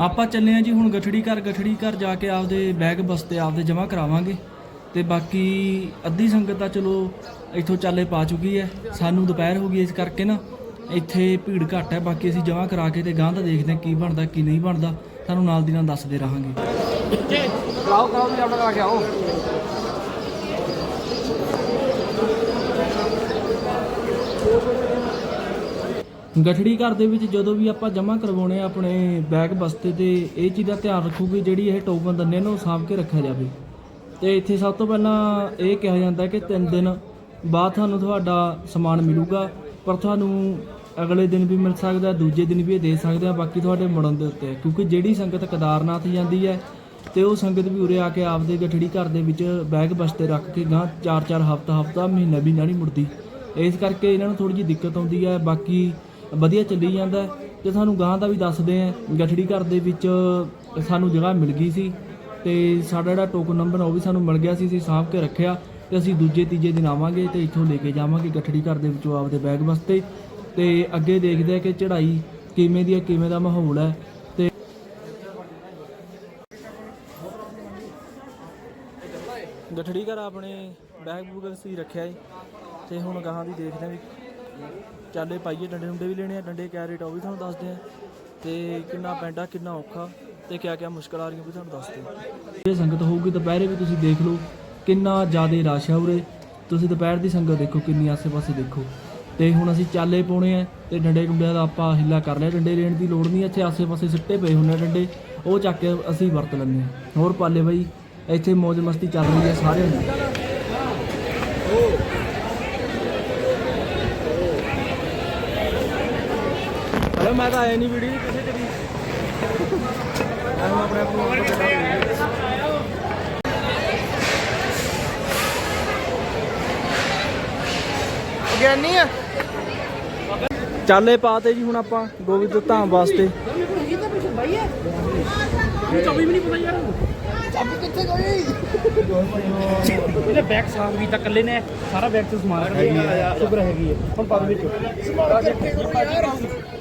ਆਪਾਂ ਚੱਲੇ ਆ ਜੀ ਹੁਣ ਗਠੜੀ ਘਰ ਗਠੜੀ ਘਰ ਜਾ ਕੇ ਆਪਦੇ ਬੈਗ ਬਸਤੇ ਆਪਦੇ ਜਮ੍ਹਾਂ ਕਰਾਵਾਂਗੇ। ਤੇ ਬਾਕੀ ਅੱਧੀ ਸੰਗਤ ਤਾਂ ਚਲੋ ਇੱਥੋਂ ਚਾਲੇ ਪਾ ਚੁੱਕੀ ਹੈ। ਸਾਨੂੰ ਦੁਪਹਿਰ ਹੋ ਗਈ ਇਸ ਕਰਕੇ ਨਾ, ਇੱਥੇ ਭੀੜ ਘੱਟ ਹੈ। ਬਾਕੀ ਅਸੀਂ ਜਮ੍ਹਾਂ ਕਰਾ ਕੇ ਤੇ ਗਾਂ ਦਾ ਦੇਖਦੇ ਹਾਂ ਕੀ ਬਣਦਾ, ਕੀ ਨਹੀਂ ਬਣਦਾ। ਤੁਹਾਨੂੰ ਨਾਲ ਦੀ ਨਾਲ ਦੱਸਦੇ ਰਹਾਂਗੇ। ਕਰਾਓ ਕਰਾਓ ਵੀ ਆਪਣਾ ਕਰਾ ਕੇ ਆਓ। ਗਠੜੀ ਘਰ ਦੇ ਵਿੱਚ ਜਦੋਂ ਵੀ ਆਪਾਂ ਜਮ੍ਹਾਂ ਕਰਵਾਉਣੇ ਆ ਆਪਣੇ ਬੈਗ ਬਸਤੇ ਤੇ, ਇਹ ਚੀਜ਼ ਦਾ ਧਿਆਨ ਰੱਖੋ ਕਿ ਜਿਹੜੀ ਇਹ ਟੋਕਨ ਦਿੰਦੇ ਨੇ ਉਹ ਸਾਂਭ ਕੇ ਰੱਖਿਆ ਜਾਵੇ। ਤੇ ਇੱਥੇ ਸਭ ਤੋਂ ਪਹਿਲਾਂ ਇਹ ਕਿਹਾ ਜਾਂਦਾ ਕਿ 3 ਦਿਨ ਬਾਅਦ ਤੁਹਾਨੂੰ ਤੁਹਾਡਾ ਸਮਾਨ ਮਿਲੂਗਾ, ਪਰ ਤੁਹਾਨੂੰ ਅਗਲੇ ਦਿਨ ਵੀ ਮਿਲ ਸਕਦਾ, ਦੂਜੇ ਦਿਨ ਵੀ ਇਹ ਦੇ ਸਕਦੇ ਆ, ਬਾਕੀ ਤੁਹਾਡੇ ਮੁੜਨ ਦੇ ਉੱਤੇ ਕਿਉਂਕਿ ਜਿਹੜੀ ਸੰਗਤ ਕਦਾਰਨਾਥ ਜਾਂਦੀ ਹੈ, ਤੇ ਉਹ ਸੰਗਤ ਵੀ ਉਰੇ ਆ ਕੇ ਆਪਦੇ ਗਠੜੀ ਘਰ ਦੇ ਵਿੱਚ ਬੈਗ ਬਸਤੇ ਰੱਖ ਕੇ ਗਾਂ 4-4 ਹਫ਼ਤਾ ਹਫ਼ਤਾ ਮਹੀਨਾ ਵੀ ਨਹੀਂ ਮੁੜਦੀ। ਇਸ ਕਰਕੇ ਇਹਨਾਂ ਨੂੰ ਥੋੜੀ ਜਿਹੀ ਦਿੱਕਤ ਆਉਂਦੀ ਹੈ, ਬਾਕੀ ਵਧੀਆ ਚੱਲੀ ਜਾਂਦਾ ਹੈ ਤੇ ਸਾਨੂੰ ਗਾਂ ਦਾ ਵੀ ਦੱਸਦੇ ਆ ਗਠੜੀ ਘਰ ਦੇ ਵਿੱਚ ਸਾਨੂੰ ਜਗ੍ਹਾ ਮਿਲ ਗਈ ਸੀ ਤੇ ਸਾਡਾ ਜਿਹੜਾ ਟੋਕਨ ਨੰਬਰ ਉਹ ਵੀ ਸਾਨੂੰ ਮਿਲ ਗਿਆ ਸੀ, ਅਸੀਂ ਸਾਂਭ ਕੇ ਰੱਖਿਆ ਤੇ ਅਸੀਂ ਦੂਜੇ ਤੀਜੇ ਦਿਨ ਆਵਾਂਗੇ ਤੇ ਇੱਥੋਂ ਲੈ ਕੇ ਜਾਵਾਂਗੇ ਗੱਠੜੀ ਘਰ ਦੇ ਵਿੱਚੋਂ ਆਪਦੇ ਬੈਗ ਵਾਸਤੇ ਤੇ ਅੱਗੇ ਦੇਖਦੇ ਆ ਕਿ ਚੜ੍ਹਾਈ ਕਿਵੇਂ ਦੀ ਹੈ, ਕਿਵੇਂ ਦਾ ਮਾਹੌਲ ਹੈ ਤੇ ਗੱਠੜੀ ਘਰ ਆਪਣੇ ਬੈਗ ਬੂਗ ਅਸੀਂ ਰੱਖਿਆ ਹੈ ਤੇ ਹੁਣ ਗਾਹਾਂ ਦੀ ਦੇਖਦੇ ਆ ਵੀ ਚਾਲੇ ਪਾਈਏ, ਡੰਡੇ ਡੁੰਡੇ ਵੀ ਲੈਣੇ ਆ, ਡੰਡੇ ਕਿਆ ਰੇਟ ਆ ਉਹ ਵੀ ਤੁਹਾਨੂੰ ਦੱਸਦੇ ਆ। ਤੇ ਕਿੰਨਾ ਪੈਂਡਾ ਕਿੰਨਾ ਔਖਾ ਤੇ ਕਿਆ ਕਿਆ ਮੁਸ਼ਕਲ ਆ ਰਹੀਆਂ ਵੀ ਤੁਹਾਨੂੰ ਦੱਸਦੇ ਆ। ਇਹ ਸੰਗਤ ਹੋਊਗੀ, ਦੁਪਹਿਰੇ ਵੀ ਤੁਸੀਂ ਦੇਖ ਲਓ ਕਿੰਨਾ ਜ਼ਿਆਦਾ ਰਸ਼ ਆ ਉਰੇ। ਤੁਸੀਂ ਦੁਪਹਿਰ ਦੀ ਸੰਗਤ ਦੇਖੋ, ਕਿੰਨੀ ਆਸੇ-ਪਾਸੇ ਦੇਖੋ। ਤੇ ਹੁਣ ਅਸੀਂ ਚਾਲੇ ਪਾਉਣੇ ਆ ਤੇ ਡੰਡੇ ਡੁੰਡਿਆਂ ਦਾ ਆਪਾਂ ਹਿੱਲਾ ਕਰ ਲਿਆ। ਡੰਡੇ ਲੈਣ ਦੀ ਲੋੜ ਨਹੀਂ, ਇੱਥੇ ਆਸੇ-ਪਾਸੇ ਸਿੱਟੇ ਪਏ ਹੁੰਦੇ ਆ ਡੰਡੇ। ਉਹ ਚੱਕ ਕੇ ਅਸੀਂ ਵਰਤ ਲੈਂਦੇ ਆ। ਹੋਰ ਪਾਲੇ ਬਾਈ, ਇੱਥੇ ਮौज ਮਸਤੀ ਚੱਲ ਰਹੀ ਹੈ ਸਾਰਿਆਂ ਦੀ। ਹਲੋ ਮੈਂ ਤਾਂ ਆਇਆ ਨਹੀਂ ਵੀਡੀਓ ਕਿਸੇ ਤੇਰੀ। ਮੈਂ ਆਪਣੇ ਆਪ ਨੂੰ ਗਿਆਨੀ ਆ? ਚਾਲੇ ਪਾਤੇ ਜੀ ਹੁਣ ਆਪਾਂ ਗੋਬਿੰਦ ਧਾਮ ਵਾਸਤੇ। ਚਾਬੀ ਕਿੱਥੇ ਗਈ? ਇਹਦੇ ਬੈਗ ਸਾਫ਼ ਵੀ ਤਾਂ ਕੱਲੇ ਨੇ ਸਾਰਾ ਬੈਗ ਤੇ ਸਮਾਨ ਰੱਖਿਆ ਸ਼ੁਕਰ ਹੈਗੀ ਹੈ ਹੁਣ ਪਾ ਦੇ ਵਿੱਚ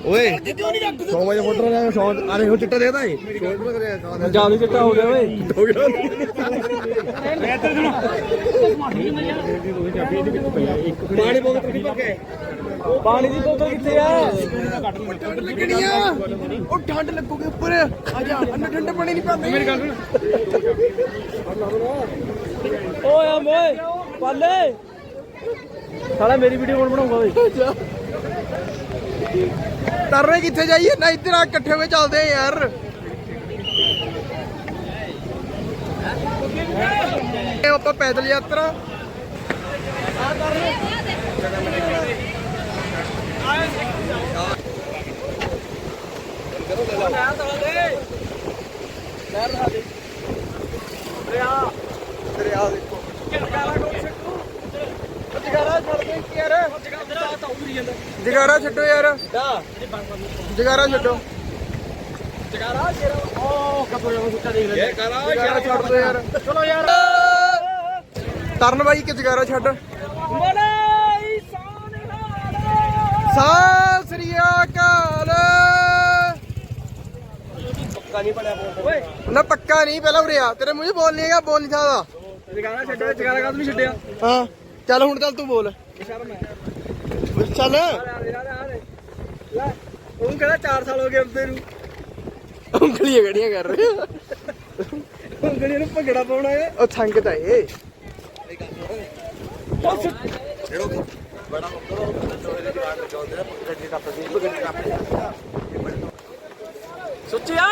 ਓਏ 100 ਵਜੇ ਫੋਟੋ ਲੈ ਸ਼ੌਟ ਅਰੇ ਉਹ ਚਿੱਟਾ ਦੇਦਾ ਏ ਚਿੱਟਾ ਹੋ ਗਿਆ ਓਏ। ਹੋ ਗਿਆ। ਸੁਣੋ ਪਾਣੀ ਬੋਤਲ ਕਿੱਥੇ ਭਰ ਕੇ ਪਾਣੀ ਦੀ ਬੋਤਲ ਕਿੱਥੇ ਆ? ਠੰਡ ਲੱਗਣੀ ਆ ਉਹ ਠੰਡ ਲੱਗੂਗੀ ਉੱਪਰ। ਆ ਜਾ ਅੰਦਰ ਠੰਡੇ ਪਾਣੀ ਨਹੀਂ ਪਾਉਂਦੇ ਮੇਰੀ ਗੱਲ ਓਏ ਆ ਮੋਏ ਪਾਲੇ। ਸਾਲਾ ਮੇਰੀ ਵੀਡੀਓ ਕੌਣ ਬਣਾਊਗਾ ਓਏ? ਤਰਨੇ ਕਿੱਥੇ ਜਾਈਏ? ਨਾ ਇੱਧਰ ਆ ਇਕੱਠੇ ਹੋ ਕੇ ਚੱਲਦੇ ਆ ਯਾਰ। ਇਹ ਆਪਾਂ ਪੈਦਲ ਯਾਤਰਾ। ਦਰਿਆ ਦੇਖੋ ਜਗਾਰਾ ਛੱਡ ਦੇ ਯਾਰ। ਜਗਾਰਾ ਛੱਡੋ। ਯਾਰ ਜਗਾਰਾ ਛੱਡੋ ਜਗਾਰਾ। ਸ਼ੇਰ ਉਹ ਕਪੜੇ ਸੁੱਕਾ ਦੇਖ ਲੈ ਜਗਾਰਾ ਛੱਡ ਦੋ ਯਾਰ। ਚਲੋ ਯਾਰ। ਤਰਨ ਬਾਈ ਕਿ ਜਗਾਰਾ ਛੱਡ? ਬੜੇ ਸਾਨ ਸਤਿ ਸ੍ਰੀ ਅਕਾਲ। ਪੱਕਾ ਨਹੀਂ ਬਣਿਆ ਓਏ। ਨਾ ਪੱਕਾ ਨਹੀਂ ਪਹਿਲਾਂ ਉਰੇ ਆ। ਤੇਰੇ ਮੂੰਹ 'ਚ ਬੋਲ ਨਹੀਂ ਹੈਗਾ ਬੋਲ ਨਹੀਂ ਸਕਦਾ। ਜਗਾਰਾ ਛੱਡਿਆ ਜਗਾਰਾ ਕਾਹਦੋਂ ਨਹੀਂ ਛੱਡਿਆ? ਹਾਂ ਚੱਲ ਹੁਣ ਚੱਲ ਤੂੰ ਬੋਲ। ਸ਼ਰਮ ਹੈ ਚੱਲ ਲੈ ਉਹ ਕਹਿੰਦਾ 4 ਸਾਲ ਹੋ ਗਏ ਅੰਦੇ ਨੂੰ। ਉਂਗਲੀਆਂ ਗੜੀਆਂ ਕਰ ਰਹੇ ਆ। ਉਂਗਲੀ ਨੂੰ ਭੰਗੜਾ ਪਾਉਣਾ ਹੈ ਉਹ ਸੰਗਤ ਆ ਇਹ ਸੁੱਚਿਆ!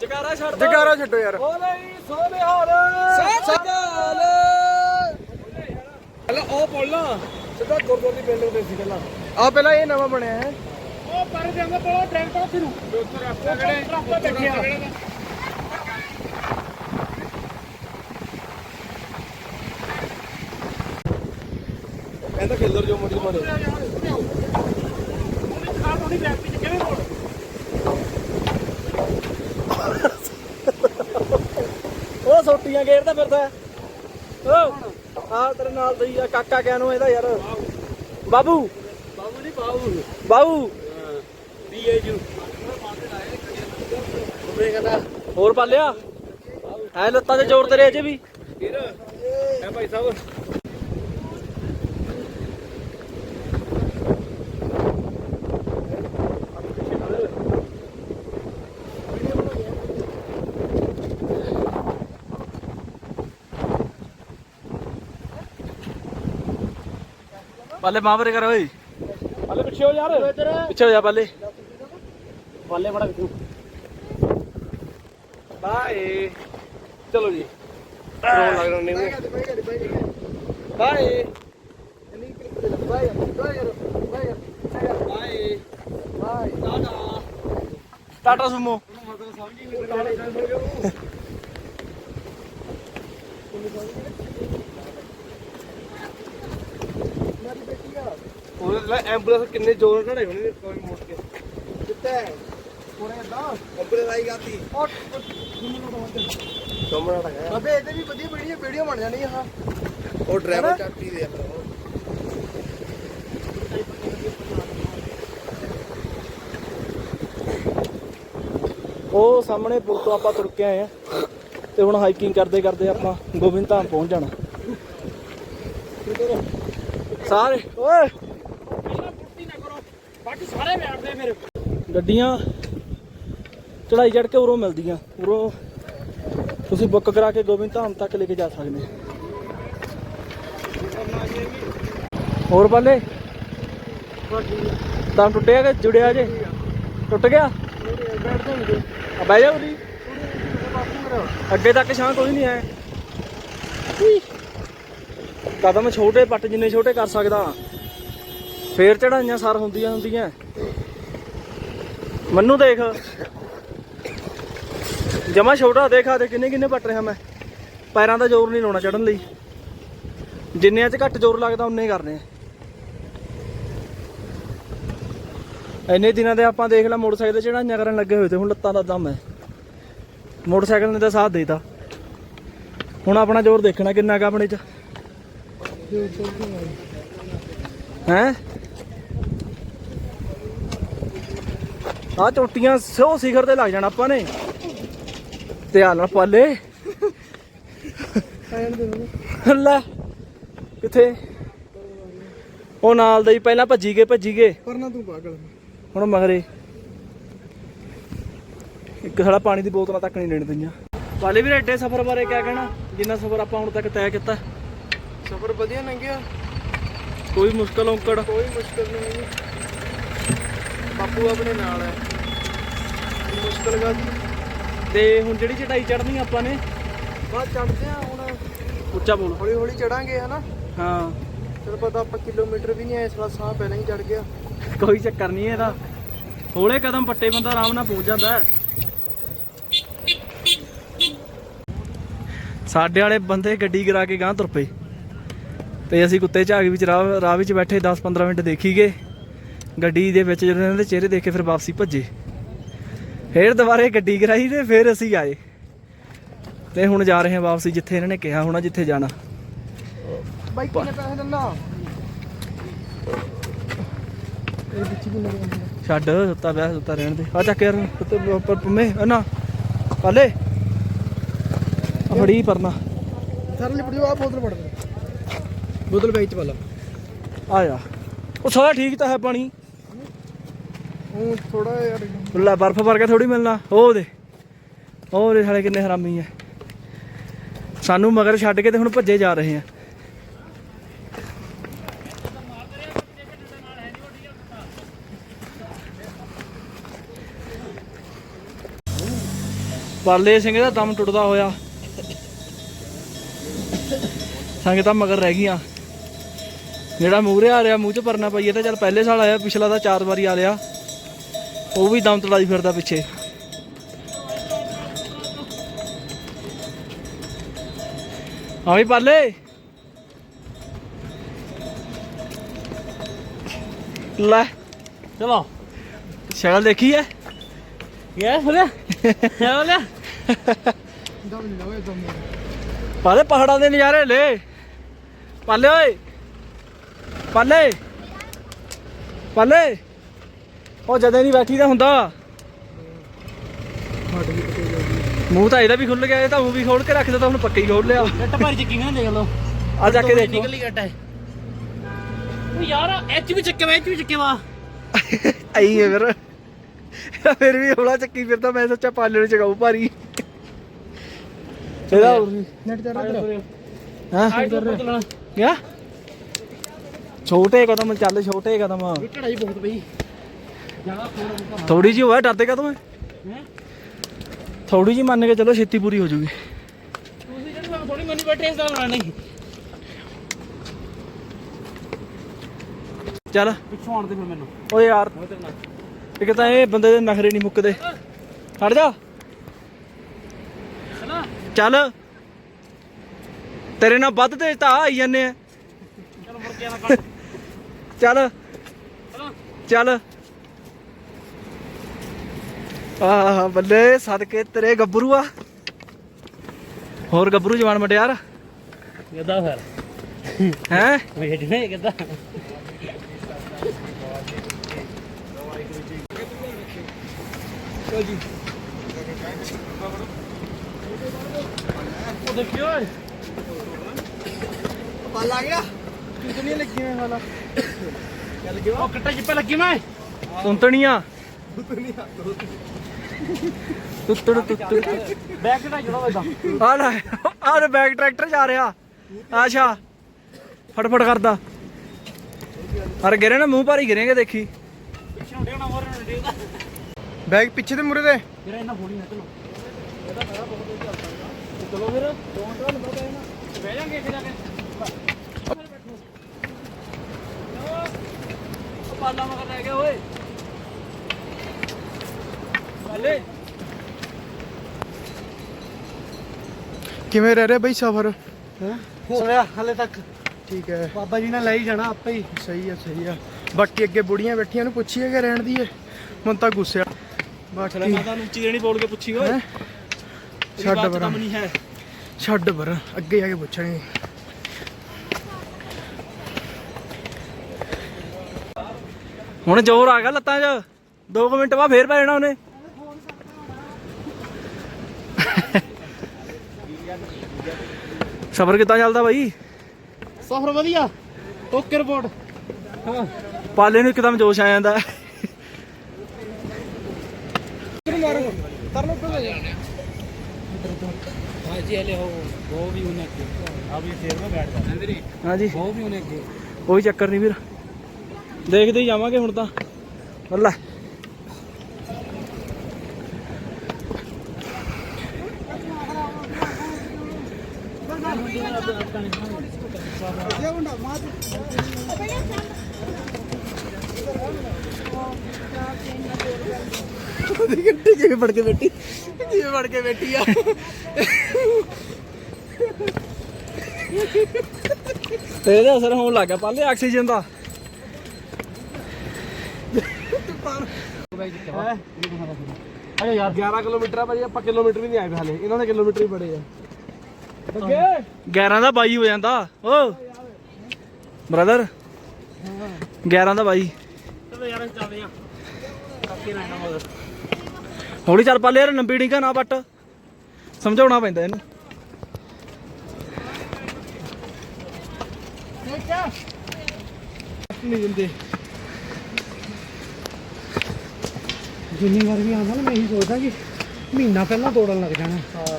ਜਗਾਰਾ ਛੱਡ ਜਗਾਰਾ ਛੱਡੋ ਯਾਰ। ਬੋਲੇ ਸੋਨੇ ਹਾਲ। ਅਕਾਲ। ਪਹਿਲਾਂ ਉਹ ਬੋਲਣਾ ਸਿੱਧਾ ਗੁਰਦੁਆਰੇ ਦੀ ਬਿਲਡਿੰਗ ਤੇ ਸੀ ਪਹਿਲਾਂ। ਆ ਪਹਿਲਾਂ ਇਹ ਨਵਾਂ ਬਣਿਆ ਹੈ। ਉਹ ਪਰ ਜਾਂਗਾ ਬੋਲੋ ਟਰੈਕਟਰ ਉੱਥੇ ਨੂੰ ਉੱਥੇ ਰੱਖਿਆ ਕਿਹੜੇ ਟਰੱਕ ਬੈਠਿਆ। ਕਹਿੰਦਾ ਜੋ ਮਾਰੇ। ਤੋਂ ਉਹ ਸੋਟੀਆਂ ਗੇਰਦਾ ਫਿਰਦਾ। ਓ ਆ ਤੇਰੇ ਨਾਲ ਦਈ ਆ ਕਾਕਾ ਕਿਆ ਨੂੰ ਇਹਦਾ ਯਾਰ। ਬਾਬੂ। ਬਾਬੂ। ਨਹੀਂ ਬਾਬੂ ਬਾਬੂ ਬੀਏ ਜੂ ਹੋਰ ਪਾਲਿਆ? ਐ ਲੱਤਾਂ 'ਚ ਜ਼ੋਰ ਤੇਰੇ ਅਜੇ ਵੀ। ਹੈ ਭਾਈ ਸਾਹਿਬ ਪਾਲੇ ਮਾਵਰੇ ਕਰ ਓਏ। ਹਲੇ ਪਿੱਛੇ ਹੋ ਯਾਰ। ਪਿੱਛੇ ਹੋ ਜਾ ਪਾਲੇ। ਬੱਲੇ ਬੜਾ ਕਿਥੋਂ ਬਾਏ। ਚਲੋ ਜੀ। ਰੋਣ ਲੱਗ ਰਹੇ ਨੇ bye. Bye bye bye bye Tata Tata Sumo ਉਹਦੇ ਨਾਲ ਐਂਬੂਲੈਂਸ ਕਿੰਨੇ ਜ਼ੋਰ ਨਾਲ ਖੜੇ ਹੋਣੇ ਨੇ ਕੋਈ ਮੋੜ ਕੇ। ਕਿੱਥੇ ਕੋਨੇ ਦਾ ਐਂਬੂਲੈਂਸ ਆਈ ਗਾਤੀ। ਸਾਹਮਣੇ ਆ ਗਿਆ ਅਬੇ ਇਹਦੇ ਵੀ ਵਧੀਆ ਵੀਡੀਓ ਵੀਡੀਓ ਬਣ ਜਾਣੀ ਹਾਂ ਉਹ ਡਰਾਈਵਰ ਚਾਟੀ ਦੇ ਆ ਉਹ ਸਾਹਮਣੇ ਪੁਲ ਤੋਂ ਆਪਾਂ ਤੁਰ ਕੇ ਆਏ ਆ। ਤੇ ਹੁਣ ਹਾਈਕਿੰਗ ਕਰਦੇ ਕਰਦੇ ਆਪਾਂ ਗੋਬਿੰਦ ਧਾਮ ਪਹੁੰਚ ਜਾਣਾ। ਸਾਰੇ। ਓਏ। ਬਾਕੀ ਸਾਰੇ ਬੈਠਦੇ ਫਿਰ ਗੱਡੀਆਂ ਚੜਾਈ ਚੜ ਕੇ ਉਰੋਂ ਮਿਲਦੀਆਂ। ਉਰੋਂ ਤੁਸੀਂ ਬੁੱਕ ਕਰਾ ਕੇ ਗੋਬਿੰਦ ਧਾਮ ਤੱਕ ਲੈ ਕੇ ਜਾ ਸਕਦੇ। ਹੋਰ ਬੱਲੇ? ਤਾਂ ਟੁੱਟਿਆ ਕਿ ਜੁੜਿਆ ਜੇ? ਟੁੱਟ ਗਿਆ? ਆ ਬਹਿ ਜਾ ਅੱਗੇ ਤੱਕ ਛਾਂ ਕੋਈ ਨਹੀਂ ਹੈ। ਕਦਮ ਛੋਟੇ ਪੱਟ ਜਿੰਨੇ ਛੋਟੇ ਕਰ ਸਕਦਾ। ਫੇਰ ਚੜਾਈਆਂ ਸਰ ਹੁੰਦੀਆਂ ਹੁੰਦੀਆਂ। ਮੈਨੂੰ ਦੇਖ। ਜਮਾ ਛੋਟਾ ਦੇਖਾ ਤੇ ਕਿੰਨੇ ਕਿੰਨੇ ਪੱਟ ਰਿਹਾ ਮੈਂ। ਪੈਰਾਂ ਦਾ ਜ਼ੋਰ ਨਹੀਂ ਲਾਉਣਾ ਚੜਨ ਲਈ। ਜਿੰਨਿਆਂ 'ਚ ਘੱਟ ਜ਼ੋਰ ਲੱਗਦਾ, ਉਨੇ ਹੀ ਕਰਨੇ ਆ। ਇੰਨੇ ਦਿਨਾਂ ਦੇ ਆਪਾਂ ਦੇਖ ਲਾ, ਮੋਟਰਸਾਈਕਲ ਤੇ ਚੜਾਈਆਂ ਕਰਨ ਲੱਗੇ ਹੋਏ ਤੇ ਹੁਣ ਲੱਤਾਂ ਦਾ ਦਮ ਹੈ। ਮੋਟਰਸਾਈਕਲ ਨੇ ਤਾਂ ਸਾਥ ਦੇਤਾ। ਹੁਣ ਆਪਣਾ ਜ਼ੋਰ ਦੇਖਣਾ ਕਿੰਨਾ ਕੁ ਆਪਣੇ 'ਚ। ਹੈ ਆ ਚੋਟੀਆਂ ਸੋ ਸਿਖਰ ਤੇ ਲੱਗ ਜਾਣਾ ਆਪਾਂ ਨੇ। ਤੇ ਹਾਲ ਨਾਲ ਪਾਲੇ। ਲੈ ਕਿੱਥੇ? ਉਹ ਨਾਲ ਦਾ ਹੀ ਪਹਿਲਾਂ ਭੱਜੀ ਗਏ ਭੱਜੀ ਗਏ। ਪਰ ਨਾ ਤੂੰ ਪਾਗਲ। ਹੁਣ ਮਗਰੇ। ਇੱਕ ਸਾਲਾ ਪਾਣੀ ਦੀ ਬੋਤਲਾਂ ਤੱਕ ਨਹੀਂ ਲੈਣ ਦਈਆਂ ਵਾਲੇ ਵੀ ਐਡੇ ਸਫ਼ਰ ਬਾਰੇ ਕਿਆ ਕਹਿਣਾ? ਜਿੰਨਾ ਸਫ਼ਰ ਆਪਾਂ ਹੁਣ ਤੱਕ ਤੈਅ ਕੀਤਾ। ਸਫਰ ਵਧੀਆ ਲੰਘਿਆ ਕੋਈ ਮੁਸ਼ਕਲ ਔਂਕੜ? ਕੋਈ ਮੁਸ਼ਕਲ ਨਹੀਂ। ਬਾਪੂ ਆਪਣੇ ਨਾਲ ਹੈ। ਮੁਸ਼ਕਲ ਗਾ ਤੇ ਹੁਣ ਜਿਹੜੀ ਚੜਾਈ ਚੜਨੀ ਆਪਾਂ ਨੇ? ਬਾਅਦ ਚੜਦੇ ਆ ਹੁਣ। ਉੱਚਾ ਬੋਲ। ਹੌਲੀ ਹੌਲੀ ਚੜਾਂਗੇ ਹਨਾ? ਹਾਂ। ਚਲ ਪਤਾ ਆਪਾਂ ਕਿਲੋਮੀਟਰ ਵੀ ਨਹੀਂ ਆਏ ਇਸ ਵਾਰ ਸਾਹ ਪਹਿਲਾਂ ਹੀ ਚੜ ਗਿਆ। ਕੋਈ ਚੱਕਰ ਨਹੀਂ ਇਹਦਾ। ਹੌਲੇ ਕਦਮ ਪੱਟੇ ਬੰਦਾ ਆਰਾਮ ਨਾਲ ਪਹੁੰਚ ਜਾਂਦਾ ਹੈ। ਸਾਡੇ ਵਾਲੇ ਬੰਦੇ ਗੱਡੀ ਕਰਾ ਕੇ ਗਾਂ ਤੁਰ ਪਏ। ਤੇ ਅਸੀਂ ਕੁੱਤੇ ਝਾਗ ਵਿੱਚ ਰਾਹ ਰਾਹ ਵਿੱਚ ਬੈਠੇ 10-15 ਮਿੰਟ ਦੇਖੀ ਗਏ ਗੱਡੀ ਦੇ ਵਿੱਚ ਜਦੋਂ ਇਹਨਾਂ ਦੇ ਚਿਹਰੇ ਦੇਖੇ ਫਿਰ ਵਾਪਸੀ ਭੱਜੇ। ਫੇਰ ਦੁਬਾਰੇ ਗੱਡੀ ਕਰਾਈ ਤੇ ਫਿਰ ਅਸੀਂ ਆਏ। ਤੇ ਹੁਣ ਜਾ ਰਹੇ ਹਾਂ ਵਾਪਸੀ ਜਿੱਥੇ ਇਹਨਾਂ ਨੇ ਕਿਹਾ ਹੋਣਾ ਜਿੱਥੇ ਜਾਣਾ। ਬਾਈ ਕਿੰਨੇ ਪੈਸੇ ਦਿੰਦਾ? ਇਹ ਵਿੱਚ ਵੀ ਨਹੀਂ ਛੱਡ ਸੁੱਤਾ ਪਿਆ ਸੁੱਤਾ ਰਹਿਣ ਦੇ। ਆ ਚੱਕ ਯਾਰ ਉੱਤੇ ਉੱਪਰ ਪੰਮੇ ਨਾ ਪਾਲੇ ਫੜੀ ਪਰਨਾ। ਸਰ ਲਿਪੜਿਓ ਆ ਬੋਤਲ ਫੜ ਦੇ ਬੋਤਲ ਵੇਚ ਵਾਲਾ ਆ ਜਾ। ਉਹ ਸਾਰਾ ਠੀਕ ਤਾਂ ਹੈ ਪਾਣੀ। ਉਹ ਥੋੜਾ ਯਾਰ ਲੈ ਬਰਫ਼ ਵਰਗਾ ਥੋੜੀ ਮਿਲਣਾ। ਉਹ ਦੇ। ਉਹ ਦੇ ਸਾਲੇ ਕਿੰਨੇ ਹਰਾਮੀ ਐ। ਸਾਨੂੰ ਮਗਰ ਛੱਡ ਕੇ ਤੇ ਹੁਣ ਭੱਜੇ ਜਾ ਰਹੇ ਆ। ਪਾਲੇ ਸਿੰਘ ਦਾ ਦਮ ਟੁੱਟਦਾ ਹੋਇਆ। ਸੰਗਤਾਂ ਮਗਰ ਰਹਿ ਗਈਆਂ। ਜਿਹੜਾ ਮੂਹਰੇ ਆ ਰਿਹਾ ਮੂੰਹ ਚ ਪਰਨਾ ਪਈਏ ਤਾਂ ਚੱਲ ਪਹਿਲੇ ਸਾਲ ਆਇਆ ਪਿਛਲਾ ਤਾਂ ਚਾਰ ਵਾਰੀ ਆ ਲਿਆ। ਉਹ ਵੀ ਦਮ ਤੜਾਈ ਫਿਰਦਾ ਪਿੱਛੇ। ਆ ਵੀ ਪਾਲੇ। ਲੈ। ਚਲੋ। ਸ਼ਕਲ ਦੇਖੀ ਐ? ਯਾ ਹੋਲਿਆ ਯਾ ਹੋਲਿਆ ਦਮ ਨਹੀਂ ਲਾਵੇ ਦਮ ਪਾਲੇ ਪਹਾੜਾਂ ਦੇ ਨਜ਼ਾਰੇ ਲੈ। ਪਾਲੇ ਓਏ। ਪਾਲੇ। ਪਾਲੇ। ਉਹ ਜਦੇ ਨਹੀਂ ਬੈਠੀ ਦਾ ਹੁੰਦਾ। ਮੂੰਹ ਤਾਂ ਇਹਦਾ ਵੀ ਖੁੱਲ ਗਿਆ ਇਹ ਤਾਂ ਉਹ ਵੀ ਖੋਲ ਕੇ ਰੱਖਦਾ ਤਾਂ ਹੁਣ ਪੱਕੇ ਹੀ ਖੋਲ ਲਿਆ। ਗੱਟ ਭਰੀ ਚੱਕੀ ਨਾ ਦੇਖ ਲਓ। ਆ ਜਾ ਕੇ ਦੇਖੋ। ਨਿਕਲੀ ਗੱਟ ਹੈ ਉਹ ਯਾਰ ਐਚ ਵੀ ਚੱਕੇ ਵਾ ਐਚ ਵੀ ਚੱਕੇ ਵਾ। ਆਈ ਹੈ ਫਿਰ। ਫਿਰ ਵੀ ਹੌਲਾ ਚੱਕੀ ਫਿਰਦਾ ਮੈਂ ਸੋਚਿਆ ਪਾਲੇ ਨੂੰ ਚਗਾਉ ਭਾਰੀ। ਇਹਦਾ ਨੈਟ ਚੱਲ ਰਿਹਾ ਹਾਂ? ਤੋਂ ਚੱਲਣਾ। ਗਿਆ ਛੋਟੇ ਕਦਮ ਚੱਲ ਛੋਟੇ ਕਦਮ। ਇਹ ਕਢਾਈ ਬਹੁਤ ਪਈ। ਜ਼ਿਆਦਾ ਥੋੜਾ ਥੋੜੀ ਜਿਹੀ ਹੋਇਆ ਡਰਦੇ ਕਦਮ ਹੈ? ਥੋੜੀ ਜਿਹੀ ਮੰਨ ਕੇ ਚਲੋ ਛੇਤੀ ਪੂਰੀ ਹੋ ਜੂਗੀ। ਤੁਸੀਂ ਜਿਹੜੀ ਮੈਂ ਥੋੜੀ ਮੰਨੀ ਬੈਠੇ ਇਸ ਦਾ ਲਾਣਾ ਨਹੀਂ। ਚੱਲ। ਪਿੱਛੋਂ ਆਣ ਦੇ ਫਿਰ ਮੈਨੂੰ। ਓਏ ਯਾਰ ਇੱਕ ਤਾਂ ਇਹ ਬੰਦੇ ਦੇ ਨਖਰੇ ਨਹੀਂ ਮੁੱਕਦੇ। ਹਟ ਜਾ। ਚੱਲ। ਤੇਰੇ ਨਾਲ ਵੱਧ ਤੇਜ਼ ਤਾਂ ਆ ਆਈ ਜਾਂਦੇ ਆ। ਚਲ ਮੁੜ ਕੇ ਨਾ ਚੱਲ। ਚੱਲ। ਆਹ ਬੱਲੇ ਸਦਕੇ ਤੇਰੇ ਗੱਭਰੂ ਆ। ਹੋਰ ਗੱਭਰੂ ਜਵਾਨ ਮਟਿਆਰ? ਕਿੱਦਾਂ ਫਿਰ? ਹੈ? ਵੇਟ ਨੇ ਕਿੱਦਾਂ? ਉਹ ਦੇਖਿਓ ਪਲ ਆ ਗਿਆ। ਕਿਤਨੀ ਲੱਗੀਆਂ ਹਾਲਾ ਉਹ ਕੱਟਾ ਜਿੱਪੇ ਲੱਗੀ ਮੈਂ? ਉੰਤਣੀਆਂ ਤੁੱਤੜ ਤੁੱਤੜ। ਬੈਕ ਕਿਹੜਾ ਜੁੜਾ ਇਦਾਂ ਆ ਲੈ ਆ ਲੈ ਬੈਕ ਟਰੈਕਟਰ ਜਾ ਰਿਹਾ। ਆਸ਼ਾ ਫਟਫਟ ਕਰਦਾ। ਅਰ ਗਿਰੇ ਨਾ ਮੂੰਹ ਭਾਰੀ ਗਿਰੇਗੇ ਦੇਖੀ। ਪਿੱਛੇ ਹੁੰਦੇ ਨਾ ਮੋਰੇ ਨੂੰ ਡੇਗਾ ਬੈਗ ਪਿੱਛੇ ਤੇ ਮੁਰੇ ਦੇ। ਜਿਹੜਾ ਇਹਨਾਂ ਫੋੜੀ ਨਾ। ਚਲੋ ਚਲੋ ਫਿਰ ਦੋ ਮਿੰਟ ਬਾਅਦ ਬਹਿ ਜਾਣਾ। ਬਹਿ ਜਾਾਂਗੇ ਇੱਥੇ ਜਾ ਕੇ ਉਹ ਪਾਲਾ ਮਗਰ ਲੈ ਗਿਆ ਓਏ। ਪਾਲੇ। ਕਿਵੇਂ ਰਹਿ ਰਿਹਾ ਬਈ ਸਫ਼ਰ? ਸੁਣਿਆ ਹਲੇ ਤੱਕ। ਠੀਕ ਹੈ। ਬਾਬਾ ਜੀ ਨੇ ਲੈ ਹੀ ਜਾਣਾ ਆਪੇ ਹੀ। ਸਹੀ ਆ ਸਹੀ ਆ ਬਾਕੀ ਅੱਗੇ ਬੁੜੀਆਂ ਬੈਠੀਆਂ ਨੂੰ ਪੁੱਛੀਏ ਕਿ ਰਹਿਣ ਦੀ ਏ ਮਨ ਤਾਂ ਗੁੱਸਿਆ ਬਾਕੀ ਮਾਤਾ ਨੂੰ ਉੱਚੀ ਦੇਣੀ ਬੋਲ ਕੇ ਪੁੱਛੀ ਓਏ। ਹੈਂ? ਛੱਡ ਬਾਤ ਪਰਾਂ ਕੰਮ ਨਹੀਂ ਹੈ। ਛੱਡ ਪਰ। ਅੱਗੇ ਜਾ ਕੇ ਪੁੱਛਾਂਗੇ। ਹੁਣ ਜ਼ੋਰ ਆ ਗਿਆ ਲੱਤਾਂ 'ਚ। 2 ਮਿੰਟ ਬਾਅਦ ਫੇਰ ਪੈ ਜਾਣਾ ਉਹਨੇ। ਸਬਰ ਕਿੱਦਾਂ ਚੱਲਦਾ ਬਾਈ? ਸਫਰ ਵਧੀਆ। Okay report. ਹਾਂ। ਪਾਲੇ ਨੂੰ ਇੱਕਦਮ ਜੋਸ਼ ਆ ਜਾਂਦਾ। ਹਾਂ ਜੀ ਹਲੇ ਹੋ ਉਹ ਵੀ ਉਹਨੇ ਅੱਗੇ। ਆ ਵੀ ਫੇਰ ਮੈਂ ਬੈਠ ਜਾ। ਹਾਂਜੀ। ਉਹ ਵੀ ਉਹਨੇ ਅੱਗੇ। ਕੋਈ ਚੱਕਰ ਨਹੀਂ ਵੀਰ। ਦੇਖਦੇ ਹੀ ਜਾਵਾਂਗੇ ਹੁਣ ਤਾਂ। ਅੱਲਾ ਉਹਦੀ ਗੱਡੀ ਕਿਵੇਂ ਫੜ ਕੇ ਬੈਠੀ। ਕਿਵੇਂ ਫੜ ਕੇ ਬੈਠੀ ਆ। ਤੇ ਇਹਦਾ ਅਸਰ ਹੋਣ ਲੱਗਾ ਪਾਲੇ ਆਕਸੀਜਨ ਦਾ। ਅਰੇ ਯਾਰ 11 ਕਿਲੋਮੀਟਰ ਆ ਭਾਜੀ ਆਪਾਂ ਕਿਲੋਮੀਟਰ ਵੀ ਨਹੀਂ ਆਏ ਹਾਲੇ। ਇਹਨਾਂ ਦੇ ਕਿਲੋਮੀਟਰ ਹੀ ਬੜੇ ਆ। ਅੱਗੇ? 11 ਦਾ 22 ਹੋ ਜਾਂਦਾ। ਓ ਬ੍ਰਦਰ 11 ਦਾ 22 ਚਲੋ ਯਾਰ ਅਸੀਂ ਚੱਲਦੇ ਆ ਕਾਕੇ ਨਾ ਮਗਰ। ਹੌਲੀ ਚੱਲ ਪਾਲੇ ਯਾਰ ਲੰਬੀ ਡਿੰਗਾ ਨਾ ਬੱਟ ਸਮਝਾਉਣਾ ਪੈਂਦਾ ਇਹਨੂੰ। ਨਹੀਂ ਦਿੰਦੇ। ਜਿੰਨੀ ਵਾਰ ਵੀ ਆਉਂਦਾ ਨਾ ਮੈਂ ਇਹੀ ਸੋਚਦਾ ਕਿ ਮਹੀਨਾ ਪਹਿਲਾਂ ਤੋੜਨ ਲੱਗ ਜਾਣਾ। ਹਾਂ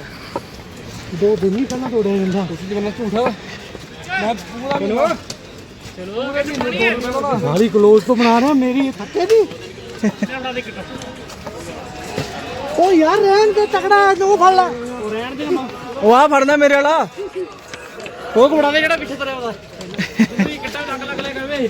ਦੋ ਦਿਨ ਹੀ ਪਹਿਲਾਂ ਤੋੜਿਆ ਜਾਂਦਾ। ਤੁਸੀਂ ਜਿਵੇਂ ਝੂਠਾ? ਮੈਂ ਪੂਰਾ ਚਲੋ। ਚਲੋ। ਸਾਰੀ ਕਲੋਜ਼ ਤੋਂ ਬਣਾ ਰਿਹਾ ਮੇਰੀ ਥੱਕੇ ਦੀ। ਉਹ ਯਾਰ ਰਹਿਣ ਦੇ ਤਕੜਾ ਜੋ ਫੜ ਲਾ। ਉਹ ਰਹਿਣ ਦੇ ਨਾ ਉਹ ਆ ਫੜਨਾ ਮੇਰੇ ਵਾਲਾ। ਉਹ ਘੋੜਾ ਦੇ ਜਿਹੜਾ ਪਿੱਛੇ ਤੁਰਿਆ ਉਹਦਾ। ਤੁਸੀਂ ਕਿੱਟਾ ਡੰਗ ਲੱਗ ਲੈ ਕਹਵੇ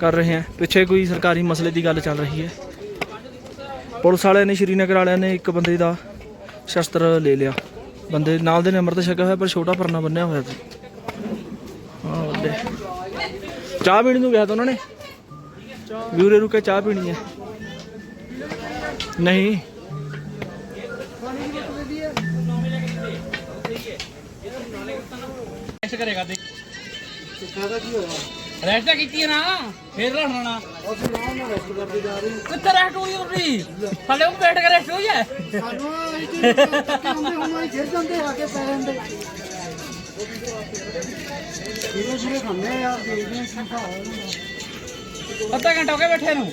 ਕਰ ਰਹੇ ਹਾਂ। ਪਿੱਛੇ ਕੋਈ ਸਰਕਾਰੀ ਮਸਲੇ ਦੀ ਗੱਲ ਚੱਲ ਰਹੀ ਹੈ। ਪੁਲਿਸ ਵਾਲਿਆਂ ਨੇ ਸ਼੍ਰੀਨਗਰ ਵਾਲਿਆਂ ਨੇ ਇੱਕ ਬੰਦੇ ਦਾ ਸ਼ਸਤਰ ਲੈ ਲਿਆ। ਬੰਦੇ ਨਾਲ ਦੇ ਨੇ ਅੰਮ੍ਰਿਤ ਛਕਿਆ ਹੋਇਆ ਪਰ ਛੋਟਾ ਪਰਨਾ ਬੰਨਿਆ ਹੋਇਆ ਸੀ। ਹਾਂ ਵੱਡੇ। ਚਾਹ ਪੀਣੀ ਨੂੰ ਗਿਆ ਤਾਂ ਉਹਨਾਂ ਨੇ? ਵੀਰੇ ਰੁਕੇ ਚਾਹ ਪੀਣੀ ਹੈ। ਨਹੀਂ। ਐਸ ਕਰੇਗਾ ਦੇਖ। ਰੈਸਟ ਤਾਂ ਕੀਤੀ ਹੈ ਨਾ ਫੇਰ ਲੜਨਾ ਉਹ ਸੁਣਾਓ ਮੈਂ ਰੈਸਟ ਕਰਦੇ ਜਾ ਰਹੀ ਕਿੱਥੇ ਰੈਸਟ ਹੋਈ ਉਹਦੀ ਸਾਡੇ ਕੋਲ ਬੈਠ ਕੇ ਰੈਸਟ ਹੋਈ ਹੈ? ਸਾਨੂੰ ਇਹ ਚੀਜ਼ ਹੁੰਦੇ ਹੁਣ ਅਸੀਂ ਖੇਡ ਜਾਂਦੇ ਆ ਕੇ ਪੈ ਜਾਂਦੇ। ਧੀਰੇ ਖਾਂਦੇ ਆ ਯਾਰ ਦੇਖਦੇ ਆ ਕੀ ਹੈ ਅੱਧਾ ਘੰਟਾ ਹੋ ਗਿਆ ਬੈਠੇ ਨੂੰ।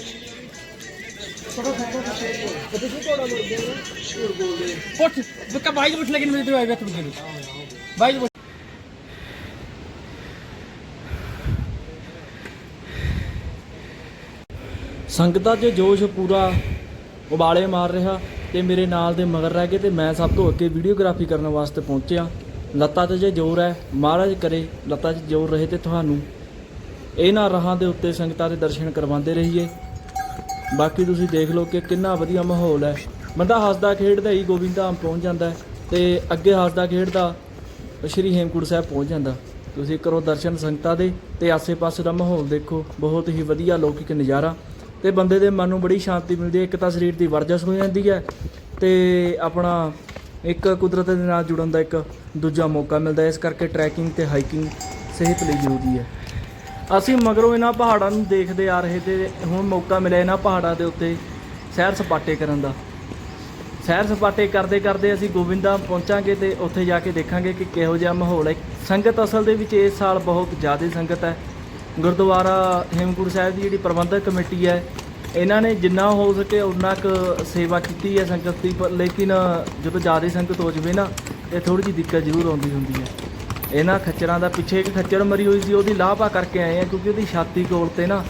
ਪੁੱਛ ਬੱਕਾ ਬਾਈ ਪੁੱਛ ਲੇਕਿਨ ਮੇਰੇ ਤੇ ਬਾਈ ਸੰਗਤਾਂ 'ਚ ਜੋਸ਼ ਪੂਰਾ ਉਬਾਲੇ ਮਾਰ ਰਿਹਾ ਤੇ ਮੇਰੇ ਨਾਲ ਦੇ ਮਗਰ ਰਹਿ ਗਏ ਤੇ ਮੈਂ ਸਭ ਤੋਂ ਅੱਗੇ ਵੀਡੀਓਗ੍ਰਾਫੀ ਕਰਨ ਵਾਸਤੇ ਪਹੁੰਚਿਆ। ਲੱਤਾਂ 'ਤੇ ਜੇ ਜ਼ੋਰ ਹੈ, ਮਹਾਰਾਜ ਕਰੇ ਲੱਤਾਂ 'ਚ ਜ਼ੋਰ ਰਹੇ ਤੇ ਤੁਹਾਨੂੰ। ਇਹਨਾਂ ਰਾਹਾਂ ਦੇ ਉੱਤੇ ਸੰਗਤਾਂ ਦੇ ਦਰਸ਼ਨ ਕਰਵਾਉਂਦੇ ਰਹੀਏ। ਬਾਕੀ ਤੁਸੀਂ ਦੇਖ ਲਓ ਕਿ ਕਿੰਨਾ ਵਧੀਆ ਮਾਹੌਲ ਹੈ। ਬੰਦਾ ਹੱਸਦਾ, ਖੇਡਦਾ, ਹੀ ਗੋਬਿੰਦ ਧਾਮ ਪਹੁੰਚ ਜਾਂਦਾ ਹੈ ਤੇ ਅੱਗੇ ਹੱਸਦਾ, ਖੇਡਦਾ ਸ਼੍ਰੀ ਹੇਮਕੁੰਟ ਸਾਹਿਬ ਪਹੁੰਚ ਜਾਂਦਾ। ਤੁਸੀਂ ਕਰੋ ਦਰਸ਼ਨ ਸੰਗਤਾਂ ਦੇ ਤੇ ਆਸੇ-ਪਾਸੇ ਦਾ ਮਾਹੌਲ ਦੇਖੋ। ਬਹੁਤ ਹੀ ਵਧੀਆ ਲੌਕਿਕ ਨਜ਼ਾਰਾ। ਤੇ ਬੰਦੇ ਦੇ ਮਨ ਨੂੰ ਬੜੀ ਸ਼ਾਂਤੀ ਮਿਲਦੀ ਹੈ, ਇੱਕ ਤਾਂ ਸਰੀਰ ਦੀ ਵਰਜਸ਼ ਹੋ ਜਾਂਦੀ ਹੈ ਤੇ ਆਪਣਾ ਇੱਕ ਕੁਦਰਤ ਦੇ ਨਾਲ ਜੁੜਨ ਦਾ ਇੱਕ ਦੂਜਾ ਮੌਕਾ ਮਿਲਦਾ ਹੈ। ਇਸ ਕਰਕੇ ਟਰੈਕਿੰਗ ਤੇ ਹਾਈਕਿੰਗ ਸਿਹਤ ਲਈ ਜ਼ਰੂਰੀ ਹੈ। ਅਸੀਂ ਮਗਰੋਂ ਇਹਨਾਂ ਪਹਾੜਾਂ ਨੂੰ ਦੇਖਦੇ ਆ ਰਹੇ ਤੇ ਹੁਣ ਮੌਕਾ ਮਿਲਿਆ ਇਹਨਾਂ ਪਹਾੜਾਂ ਦੇ ਉੱਤੇ ਸੈਰ ਸਪਾਟੇ ਕਰਨ ਦਾ। ਸੈਰ ਸਪਾਟੇ ਕਰਦੇ ਕਰਦੇ ਅਸੀਂ ਗੋਬਿੰਦਾ ਪਹੁੰਚਾਂਗੇ ਤੇ ਉੱਥੇ ਜਾ ਕੇ ਦੇਖਾਂਗੇ ਕਿ ਕਿਹੋ ਜਿਹਾ ਮਾਹੌਲ ਹੈ। ਸੰਗਤ ਅਸਲ ਦੇ ਵਿੱਚ ਇਸ ਸਾਲ ਬਹੁਤ ਜ਼ਿਆਦਾ ਸੰਗਤ ਹੈ। ਗੁਰਦੁਆਰਾ ਹੇਮਕੁੰਟ ਸਾਹਿਬ ਦੀ ਜਿਹੜੀ ਪ੍ਰਬੰਧਕ ਕਮੇਟੀ ਹੈ, ਇਹਨਾਂ ਨੇ ਜਿੰਨਾ ਹੋ ਸਕੇ ਉਨਾ ਕੁ ਸੇਵਾ ਕੀਤੀ ਹੈ ਸੰਗਤ ਦੀ, ਪਰ ਲੇਕਿਨ ਜਦੋਂ ਜ਼ਿਆਦਾ ਸੰਗਤ ਹੋ ਜਵੇ ਨਾ, ਇਹ ਥੋੜੀ ਜਿਹੀ ਦਿੱਕਤ ਜ਼ਰੂਰ ਆਉਂਦੀ ਹੁੰਦੀ ਹੈ। ਇਹਨਾਂ ਖੱਚਰਾਂ ਦਾ ਪਿੱਛੇ ਇੱਕ ਖੱਚਰ ਮਰੀ ਹੋਈ ਸੀ, ਉਹਦੀ ਲਾਪਾ ਕਰਕੇ ਆਏ ਆ ਕਿਉਂਕਿ ਉਹਦੀ ਛਾਤੀ ਕੋਲ ਤੇ ਨਾ,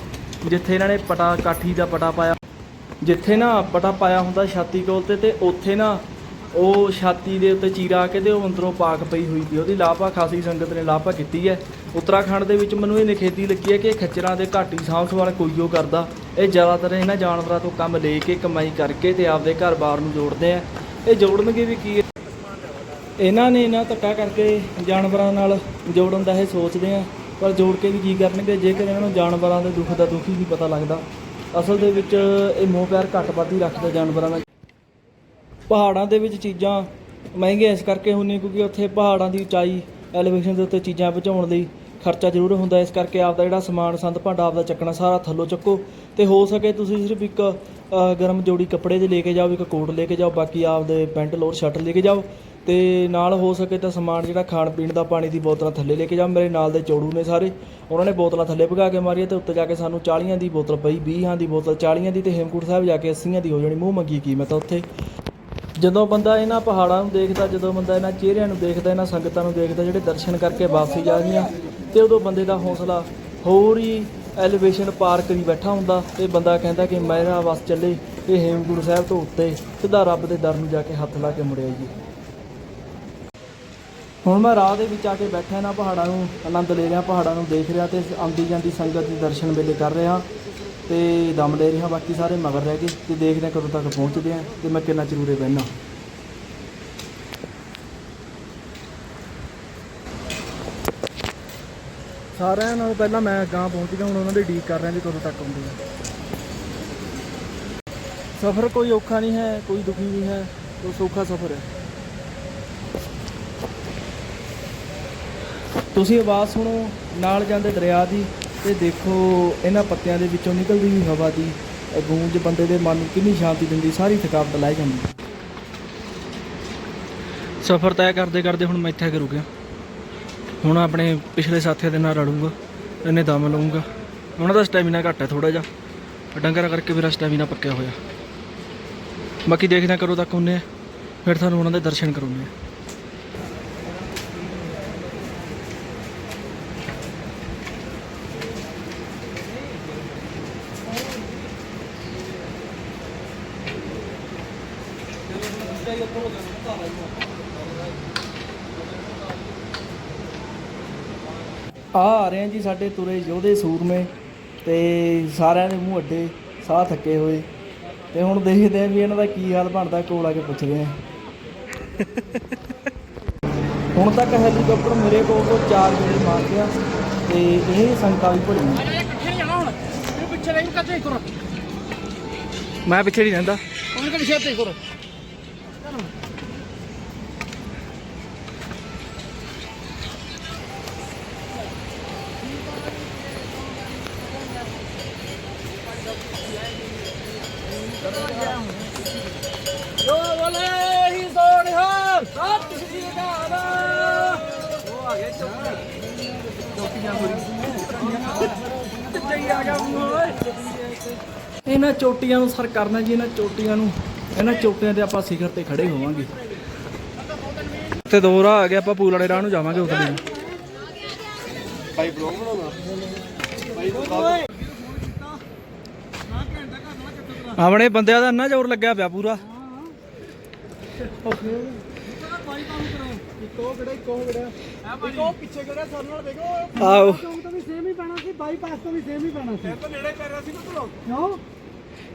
ਜਿੱਥੇ ਇਹਨਾਂ ਨੇ ਪਟਾ ਕਾਠੀ ਦਾ ਪਟਾ ਪਾਇਆ, ਜਿੱਥੇ ਨਾ ਪਟਾ ਪਾਇਆ ਹੁੰਦਾ ਛਾਤੀ ਕੋਲ ਤੇ ਤੇ ਉੱਥੇ ਨਾ ਉਹ ਛਾਤੀ ਦੇ ਉੱਤੇ ਚੀਰਾ ਕੇ ਤੇ ਉਹ ਅੰਦਰੋਂ ਪਾਕ ਪਈ ਹੋਈ ਸੀ। ਉਹਦੀ ਲਾਪਾ ਖਾਸੀ ਸੰਗਤ ਨੇ ਲਾਪਾ ਕੀਤੀ ਹੈ। ਉੱਤਰਾਖੰਡ ਦੇ ਵਿੱਚ ਮੈਨੂੰ ਇਹ ਨਿਖੇਧੀ ਲੱਗੀ ਹੈ ਕਿ ਖੱਚਰਾਂ ਦੇ ਘਾਟੀ ਸਾਂਭ ਸੰਭਾਲ ਕੋਈ ਉਹ ਕਰਦਾ। ਇਹ ਜ਼ਿਆਦਾਤਰ ਇਹਨਾਂ ਜਾਨਵਰਾਂ ਤੋਂ ਕੰਮ ਲੈ ਕੇ, ਕਮਾਈ ਕਰਕੇ ਤੇ ਆਪਦੇ ਘਰ-ਬਾਰ ਨੂੰ ਜੋੜਦੇ ਆ। ਇਹ ਜੋੜਨਗੇ ਵੀ ਕੀ? ਇਹਨਾਂ ਨੇ ਇਹਨਾਂ ਧੱਕਾ ਕਰਕੇ ਜਾਨਵਰਾਂ ਨਾਲ ਜੋੜਨ ਦਾ ਇਹ ਸੋਚਦੇ ਆ। ਪਰ ਜੋੜ ਕੇ ਵੀ ਕੀ ਕਰਨਗੇ? ਜੇਕਰ ਇਹਨਾਂ ਨੂੰ ਜਾਨਵਰਾਂ ਦੇ ਦੁੱਖ ਦਾ ਦੁੱਖ ਹੀ ਪਤਾ ਲੱਗਦਾ। ਅਸਲ ਦੇ ਵਿੱਚ ਇਹ ਮੋਹ ਪਿਆਰ ਘੱਟ ਵੱਧ ਹੀ ਰੱਖਦੇ ਜਾਨਵਰਾਂ ਦਾ। ਪਹਾੜਾਂ ਦੇ ਵਿੱਚ ਚੀਜ਼ਾਂ ਮਹਿੰਗੀਆਂ ਇਸ ਕਰਕੇ ਹੁੰਦੀਆਂ ਕਿਉਂਕਿ ਉੱਥੇ ਪਹਾੜਾਂ ਦੀ ਉਚਾਈ ਐਲੀਵੇਸ਼ਨ ਦੇ ਉੱਤੇ ਚੀਜ਼ਾਂ ਪਹੁੰਚਾਉਣ ਲਈ ਖਰਚਾ ਜ਼ਰੂਰ ਹੁੰਦਾ ਇਸ ਕਰਕੇ ਆਪਦਾ ਜਿਹੜਾ ਸਮਾਨ ਸੰਦ ਭਾਂਡਾ ਆਪਦਾ ਚੱਕਣਾ ਸਾਰਾ ਥੱਲੋਂ ਚੱਕੋ ਤੇ ਹੋ ਸਕੇ ਤੁਸੀਂ ਸਿਰਫ ਇੱਕ ਗਰਮ ਜੋੜੀ ਕੱਪੜੇ ਦੇ ਲੈ ਕੇ ਜਾਓ, ਇੱਕ ਕੋਟ ਲੈ ਕੇ ਜਾਓ, ਬਾਕੀ ਆਪਦੇ ਪੈਂਟ ਲੋਰ ਸ਼ਰਟ ਲੈ ਕੇ ਜਾਓ ਤੇ ਨਾਲ ਹੋ ਸਕੇ ਤਾਂ ਸਮਾਨ ਜਿਹੜਾ ਖਾਣ ਪੀਣ ਦਾ ਪਾਣੀ ਦੀ ਬੋਤਲਾਂ ਥੱਲੇ ਲੈ ਕੇ ਜਾਓ, ਮੇਰੇ ਨਾਲ ਦੇ ਚੋੜੂ ਨੇ ਸਾਰੇ, ਉਹਨਾਂ ਨੇ ਬੋਤਲਾਂ ਥੱਲੇ ਭਗਾ ਕੇ ਮਾਰੀਆਂ ਤੇ ਉੱਤੇ ਜਾ ਕੇ ਸਾਨੂੰ 40 ਦੀ ਬੋਤਲ ਪਈ 20 ਦੀ ਬੋਤਲ 40 ਦੀ ਤੇ ਹੇਮਕੁੰਟ ਸਾਹਿਬ ਜਾ ਕੇ 80 ਦੀ ਹੋ ਜਾਣੀ ਮੂੰਹ ਮੰਗੀ ਕੀ ਮੈਂ ਤਾਂ ਉੱਥੇ। ਜਦੋਂ ਬੰਦਾ ਇਹਨਾਂ ਪਹਾੜਾਂ ਨੂੰ ਦੇਖਦਾ, ਜਦੋਂ ਬੰਦਾ ਇਹਨਾਂ ਚਿਹਰਿਆਂ ਨੂੰ ਦੇਖਦਾ, ਇਹਨਾਂ ਸੰਗਤਾਂ ਨੂੰ ਦੇਖਦਾ, ਜਿਹੜੇ ਦਰਸ਼ਨ ਕਰਕੇ ਵਾਪਸੀ ਜਾ ਰਹੀਆਂ, ਤੇ ਉਦੋਂ ਬੰਦੇ ਦਾ ਹੌਸਲਾ ਹੋਰ ਹੀ ਐਲੀਵੇਸ਼ਨ ਪਾਰ ਕਰੀ ਬੈਠਾ ਹੁੰਦਾ। ਤੇ ਬੰਦਾ ਕਹਿੰਦਾ ਕਿ ਮੇਰਾ ਵਸ ਚੱਲੇ, ਇਹ ਹੇਮਕੁੰਟ ਸਾਹਿਬ ਤੋਂ ਉੱਤੇ ਸਿੱਧਾ ਰੱਬ ਦੇ ਦਰ ਨੂੰ ਜਾ ਕੇ ਹੱਥ ਲਾ ਕੇ ਮੁੜਿਆ ਜੀ। ਹੁਣ ਮੈਂ ਰਾਹ ਦੇ ਵਿੱਚ ਆ ਕੇ ਬੈਠਾ ਇਹਨਾਂ ਪਹਾੜਾਂ ਨੂੰ, ਆਨੰਦ ਲੈ ਰਿਹਾ, ਪਹਾੜਾਂ ਨੂੰ ਦੇਖ ਰਿਹਾ ਤੇ ਆਉਂਦੀ ਜਾਂਦੀ ਸੰਗਤ ਦੇ ਦਰਸ਼ਨ ਵੇਲੇ ਕਰ ਰਿਹਾ। ਤੇ ਦਮ ਲੈ ਰਿਹਾ, ਬਾਕੀ ਸਾਰੇ ਮਗਰ ਰਹਿ ਗਏ ਤੇ ਦੇਖਦੇ ਹਾਂ ਕਦੋਂ ਤੱਕ ਪਹੁੰਚਦੇ ਆ ਤੇ ਮੈਂ ਕਿੰਨਾ ਚਰੂਰੇ ਬਹਿਣਾ ਸਾਰਿਆਂ ਨਾਲੋਂ ਪਹਿਲਾਂ ਮੈਂ ਗਾਂ ਪਹੁੰਚ ਗਿਆ, ਹੁਣ ਉਹਨਾਂ ਦੀ ਡੀਕ ਕਰ ਰਿਹਾ ਵੀ ਕਦੋਂ ਤੱਕ ਆਉਂਦੇ ਆ। ਸਫ਼ਰ ਕੋਈ ਔਖਾ ਨਹੀਂ ਹੈ, ਕੋਈ ਦੁਖੀ ਨਹੀਂ ਹੈ, ਕੋਈ ਸੌਖਾ ਸਫ਼ਰ ਹੈ। ਤੁਸੀਂ ਆਵਾਜ਼ ਸੁਣੋ, ਨਾਲ ਜਾਂਦੇ ਦਰਿਆ ਦੀ। ਤੇ ਦੇਖੋ, ਇਹਨਾਂ ਪੱਤਿਆਂ ਦੇ ਵਿੱਚੋਂ ਨਿਕਲਦੀ ਹੋਈ ਹਵਾ ਦੀ ਗੂੰਜ ਬੰਦੇ ਦੇ ਮਨ ਨੂੰ ਕਿੰਨੀ ਸ਼ਾਂਤੀ ਦਿੰਦੀ, ਸਾਰੀ ਥਕਾਵਟ ਲੈ ਜਾਂਦੀ। ਸਫ਼ਰ ਤੈਅ ਕਰਦੇ ਕਰਦੇ ਹੁਣ ਮੈਂ ਇੱਥੇ ਆ ਰੁਕਿਆ। ਹੁਣ ਆਪਣੇ ਪਿਛਲੇ ਸਾਥੀਆਂ ਦੇ ਨਾਲ ਰਲੂੰਗਾ ਇਹਨੇ ਦਮ ਲਊਂਗਾ। ਉਹਨਾਂ ਦਾ ਸਟੈਮਿਨਾ ਘੱਟ ਹੈ ਥੋੜਾ ਜਿਹਾ ਡੰਗਰਾਂ ਕਰਕੇ ਮੇਰਾ ਸਟੈਮਿਨਾ ਪੱਕਿਆ ਹੋਇਆ। ਬਾਕੀ ਦੇਖਦੇ ਕਰੋ ਤੱਕ ਹੁੰਨੇ ਫਿਰ ਤੁਹਾਨੂੰ ਉਹਨਾਂ ਦੇ ਦਰਸ਼ਨ ਕਰਾਉਂਦੇ ਆ ਰਹੇ ਆ ਜੀ ਸਾਡੇ ਤੁਰੇ ਯੋਧੇ ਸੂਰਮੇ ਤੇ ਸਾਰਿਆਂ ਦੇ ਮੂੰਹ ਅੱਡੇ ਸਾਹ ਥੱਕੇ ਹੋਏ। ਤੇ ਹੁਣ ਦੇਖਦੇ ਆ ਵੀ ਇਹਨਾਂ ਦਾ ਕੀ ਹਾਲ ਬਣਦਾ ਕੋਲ ਆ ਕੇ ਪੁੱਛਦੇ ਆ ਹੁਣ ਤੱਕ ਹੈਲੀਕਾਪਟਰ ਮੇਰੇ ਕੋਲ ਤੋਂ ਚਾਰ ਗੇੜੇ ਮਾਰ ਗਿਆ ਤੇ ਇਹ ਸੰਕਾ ਵੀ ਨਹੀਂ ਇਹ ਪਿੱਛੇ ਕੱਜੇ ਕਰੋ ਮੈਂ ਪਿੱਛੇ ਨਹੀਂ ਰਹਿੰਦਾ। ਉਹਨੇ ਕਿ ਪਿੱਛੇ ਤੇ ਕਰੋ। ਬੋਲੇ ਹੀ ਸੋਹਣਿਆ ਸਤਿ ਸ਼੍ਰੀ ਅਕਾਲ। ਉਹ ਆ ਗਏ ਚੌਕੀਆਂ ਹੋਰੀ ਆ ਗਿਆ ਓਏ ਇਹਨਾਂ ਚੋਟੀਆਂ ਨੂੰ ਸਰ ਕਰਨਾ ਜੀ, ਇਹਨਾਂ ਚੋਟੀਆਂ ਨੂੰ। ਇਹਨਾਂ ਚੋਟੀਆਂ ਤੇ ਆਪਾਂ ਸਿਖਰ ਤੇ ਖੜੇ ਹੋਵਾਂਗੇ। ਤੇ ਦੋ ਰਾਹ ਆ ਗਿਆ, ਆਪਾਂ ਪੂਲ ਵਾਲੇ ਰਾਹ ਨੂੰ ਜਾਵਾਂਗੇ ਉਤਲੇ ਨੂੰ ਆਪਣੇ ਬੰਦਿਆਂ ਦਾ ਇੰਨਾ ਜ਼ੋਰ ਲੱਗਿਆ ਪਿਆ ਪੂਰਾ ਇੱਕੋ ਕਿਹੜਾ ਇੱਕੋ ਕਿਹੜਾ ਇੱਕੋ ਪਿੱਛੇ ਕਿਹੜਾ ਸਰ ਨਾਲ ਦੇਖੋ ਆਓ। ਚੌਂਕ ਤੋਂ ਵੀ ਸੇਮ ਹੀ ਪੈਣਾ ਸੀ ਬਾਈਪਾਸ ਤੋਂ ਵੀ ਸੇਮ ਹੀ ਪੈਣਾ ਸੀ ਤਾਂ ਨੇੜੇ ਪੈ ਰਿਹਾ ਸੀ ਨਾ ਕਿਉਂ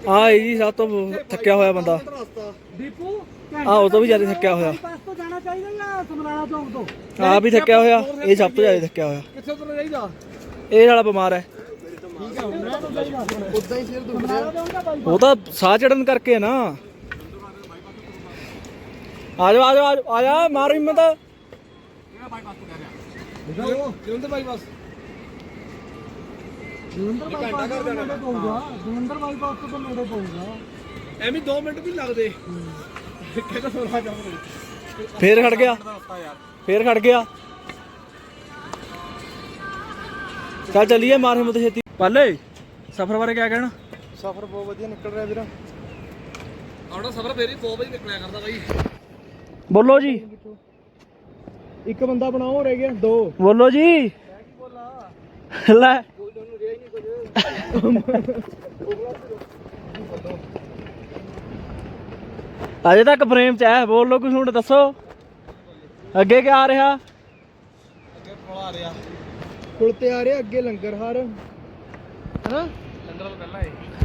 ਆ ਇਹ ਜੀ ਸਭ ਤੋਂ ਥੱਕਿਆ ਹੋਇਆ ਬੰਦਾ। ਰਸਤਾ। ਦੀਪੂ ਆ ਉਹ ਤੋਂ ਵੀ ਜ਼ਿਆਦਾ ਥੱਕਿਆ ਹੋਇਆ। ਬਾਈਪਾਸ ਤੋਂ ਜਾਣਾ ਚਾਹੀਦਾ ਜਾਂ ਸਮਰਾਲਾ ਚੌਂਕ ਤੋਂ? ਆ ਵੀ ਥੱਕਿਆ ਹੋਇਆ ਇਹ ਸਭ ਤੋਂ ਜ਼ਿਆਦਾ ਥੱਕਿਆ ਹੋਇਆ। ਕਿੱਥੇ ਤੋਂ ਚਾਹੀਦਾ ਇਹ ਵਾਲਾ ਬਿਮਾਰ ਹੈ। ਠੀਕ ਉਦਾਂ ਸਿਰ ਉਹ ਤਾਂ ਸਾਹ ਚੜਨ ਕਰਕੇ ਹੈ ਨਾ। ਆ ਜਾ ਆ ਜਾ ਆ ਜਾ ਮਾਰ ਹਿੰਮਤ। ਜਲੰਧਰ ਬਾਈਪਾਸ। ਜਲੰਧਰ ਬਾਈਪਾਸ ਤੋਂ ਨੇੜੇ ਪਊਗਾ। ਜਲੰਧਰ ਬਾਈਪਾਸ ਤੋਂ ਤਾਂ ਨੇੜੇ ਪਊਗਾ। ਐਵੇਂ 2 ਮਿੰਟ ਵੀ ਲੱਗਦੇ। ਕਿਹਦਾ ਸੋਰਾ ਜਾਉਂਦੇ ਫੇਰ ਖੜ ਗਿਆ। ਫੇਰ ਖੜ ਗਿਆ। ਚੱਲ ਚੱਲੀਏ ਮਾਰ ਹਿੰਮਤ ਛੇਤੀ। ਪਾਲੇ ਸਫ਼ਰ ਬਾਰੇ ਕਿਆ ਕਹਿਣਾ? ਸਫ਼ਰ ਬਹੁਤ ਵਧੀਆ ਨਿਕਲ ਰਿਹਾ ਵੀਰ। ਆਉਣਾ ਸਫਰ ਫੇਰ ਹੀ ਬਹੁਤ ਵਧੀਆ ਨਿਕਲਿਆ ਕਰਦਾ ਬਾਈ। ਬੋਲੋ ਜੀ। ਇੱਕ ਬੰਦਾ ਬਣਾਓ ਰਹਿ ਗਿਆ ਦੋ। ਬੋਲੋ ਜੀ। ਲੈ। ਅਜੇ ਤੱਕ ਫਰੇਮ ਚ ਹੈ ਬੋਲ ਲੋ ਕੁਝ ਹੁਣ ਦੱਸੋ। ਅੱਗੇ ਕੀ ਆ ਰਿਹਾ? ਪੁਲ ਤੇ ਆ ਰਿਹਾ ਅੱਗੇ ਲੰਗਰ ਹਾਰ। ਹਨਾ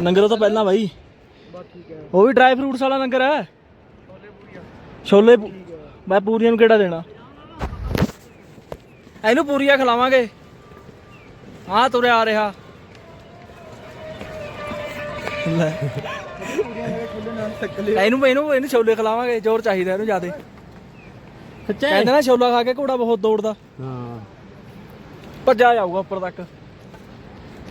ਲੰਗਰ ਤੋਂ ਪਹਿਲਾਂ ਬਾਈ। ਬਸ ਠੀਕ ਹੈ। ਉਹ ਵੀ ਡਰਾਈ ਫਰੂਟਸ ਵਾਲਾ ਲੰਗਰ ਹੈ। ਛੋਲੇ ਪੂ- ਮੈਂ ਪੂਰੀਆਂ ਨੂੰ ਕਿਹੜਾ ਦੇਣਾ? ਇਹਨੂੰ ਪੂਰੀਆਂ ਖਿਲਾਵਾਂਗੇ। ਹਾਂ ਤੁਰਿਆ ਆ ਰਿਹਾ। ਲੈ। ਇਹਨੂੰ ਇਹਨੂੰ ਇਹਨੂੰ ਛੋਲੇ ਖਿਲਾਵਾਂਗੇ ਜ਼ੋਰ ਚਾਹੀਦਾ ਇਹਨੂੰ ਜ਼ਿਆਦੇ। ਕਹਿੰਦੇ ਨਾ ਛੋਲਾ ਖਾ ਕੇ ਘੋੜਾ ਬਹੁਤ ਦੌੜਦਾ। ਹਾਂ। ਭੱਜਾ ਜਾਊਗਾ ਉੱਪਰ ਤੱਕ ਟੀਮ ਪਰ ਕਦੋਂ ਮੈਂ ਕੋਲ ਤਾਂ ਕਦੇ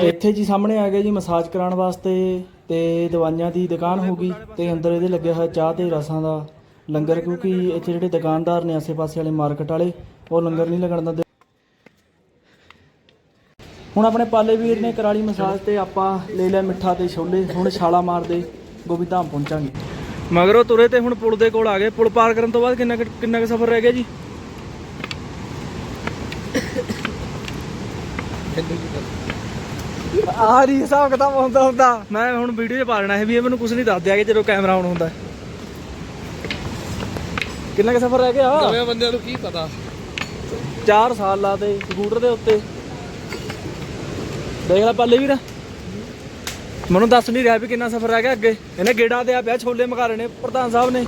ਇੱਥੇ ਜੀ ਸਾਹਮਣੇ ਆ ਗਿਆ ਜੀ ਮਸਾਜ ਕਰਾਉਣ ਵਾਸਤੇ ਤੇ ਦਵਾਈਆਂ ਦੀ ਦੁਕਾਨ ਹੋ ਗਈ ਤੇ ਅੰਦਰ ਇਹਦੇ ਲੱਗਿਆ ਹੋਇਆ ਚਾਹ ਤੇ ਰਸਾਂ ਦਾ ਲੰਗਰ ਕਿਉਂਕਿ ਇੱਥੇ ਜਿਹੜੇ ਦੁਕਾਨਦਾਰ ਨੇ ਆਸੇ-ਪਾਸੇ ਵਾਲੇ ਮਾਰਕੀਟ ਵਾਲੇ, ਉਹ ਲੰਗਰ ਨਹੀਂ ਲੱਗਣ ਦਿੰਦੇ। ਹੁਣ ਆਪਣੇ ਪਾਲੇ ਵੀਰ ਨੇ ਕਰਾਲੀ ਮਸਾਜ ਤੇ ਆਪਾਂ ਲੈ ਲਿਆ ਮਿੱਠਾ ਤੇ ਛੋਲੇ, ਹੁਣ ਛਾਲਾ ਮਾਰਦੇ ਗੋਬਿੰਦਾਮ ਪਹੁੰਚਾਂਗੇ। ਮਗਰੋਂ ਤੁਰੇ ਤੇ ਹੁਣ ਪੁਲ ਦੇ ਕੋਲ ਆ ਗਏ। ਪੁਲ ਪਾਰ ਕਰਨ ਤੋਂ ਬਾਅਦ ਕਿੰਨਾ ਕੁ- ਕਿੰਨਾ ਕੁ ਸਫ਼ਰ ਰਹਿ ਗਿਆ ਜੀ? ਆ ਰਹੀ ਹਿਸਾਬ ਕਿਤਾਬ ਹੁੰਦਾ ਹੁੰਦਾ। ਮੈਂ ਹੁਣ ਵੀਡੀਓ 'ਚ ਪਾ ਲੈਣਾ ਹੈ ਵੀ ਇਹ ਮੈਨੂੰ ਕੁਝ ਨਹੀਂ ਦੱਸ ਦਿਆ ਕਿ ਜਦੋਂ ਕੈਮਰਾ ਆਨ ਹੁੰਦਾ। ਕਿੰਨਾ ਕੁ ਸਫ਼ਰ ਰਹਿ ਗਿਆ? ਨਵੇਂ ਬੰਦਿਆਂ ਨੂੰ ਕੀ ਪਤਾ? 4 ਸਾਲ ਲਾਤੇ ਸਕੂਟਰ ਦੇ ਉੱਤੇ। ਦੇਖ ਲੈ ਪੱਲੇ ਵੀਰ। ਮੈਨੂੰ ਦੱਸ ਨਹੀਂ ਰਿਹਾ ਵੀ ਕਿੰਨਾ ਸਫ਼ਰ ਰਹਿ ਗਿਆ ਅੱਗੇ। ਇਹਨੇ ਗੇੜਾਂ ਤੇ ਆ ਪਿਆ ਛੋਲੇ ਮਗਾ ਰਹੇ ਨੇ ਪ੍ਰਧਾਨ ਸਾਹਿਬ ਨੇ।